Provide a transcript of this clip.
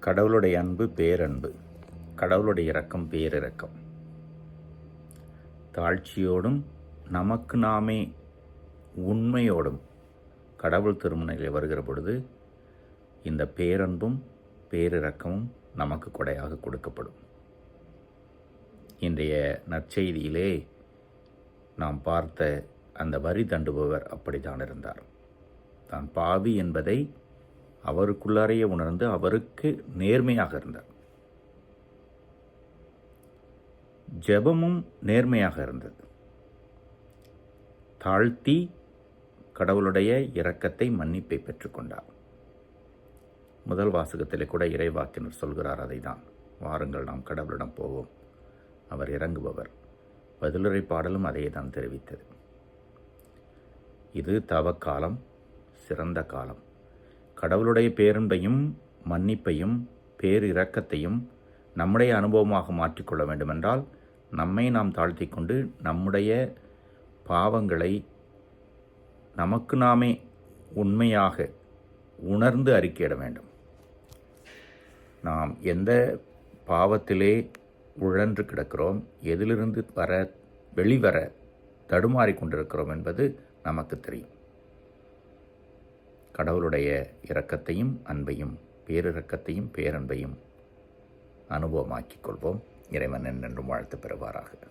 கடவுளுடைய அன்பு பேரன்பு கடவுளுடைய இரக்கம் பேரிரக்கம் தாழ்ச்சியோடும் நமக்கு நாமே உண்மையோடும் கடவுள் திருமணையில் வருகிற பொழுது இந்த பேரன்பும் பேரிரக்கமும் நமக்கு கொடையாக கொடுக்கப்படும். இன்றைய நற்செய்தியிலே நாம் பார்த்த அந்த வரி தண்டுபவர் அப்படித்தான் இருந்தார். தான் பாவி என்பதை அவருக்குள்ளாரையே உணர்ந்து அவருக்கு நேர்மையாக இருந்தார். ஜெபமும் நேர்மையாக இருந்தது. தாழ்த்தி கடவுளுடைய இரக்கத்தை மன்னிப்பை பெற்றுக்கொண்டார் முதல் வாசகத்திலே கூட இறைவாக்கினர் சொல்கிறார் அதை தான் வாருங்கள் நாம் கடவுளிடம் போவோம். அவர் இறங்குபவர். பதிலுரை பாடலும் அதையே தான் தெரிவித்தது. இது தவக்காலம் சிறந்த காலம். கடவுளுடைய பேரன்பையும் மன்னிப்பையும் பேரிரக்கத்தையும் நம்முடைய அனுபவமாக மாற்றிக்கொள்ள வேண்டுமென்றால் நம்மை நாம் தாழ்த்தி கொண்டு நம்முடைய பாவங்களை நமக்கு நாமே உண்மையாக உணர்ந்து அறிக்கையிட வேண்டும். நாம் எந்த பாவத்திலே உழன்று கிடக்கிறோம் எதிலிருந்து வர வெளிவர தடுமாறி கொண்டிருக்கிறோம் என்பது நமக்கு தெரியும். கடவுளுடைய இரக்கத்தையும் அன்பையும் பேரிரக்கத்தையும் பேரன்பையும் அனுபவமாக்கிக் கொள்வோம். இறைவன் என்றென்றும் வாழ்த்து பெறுவாராக.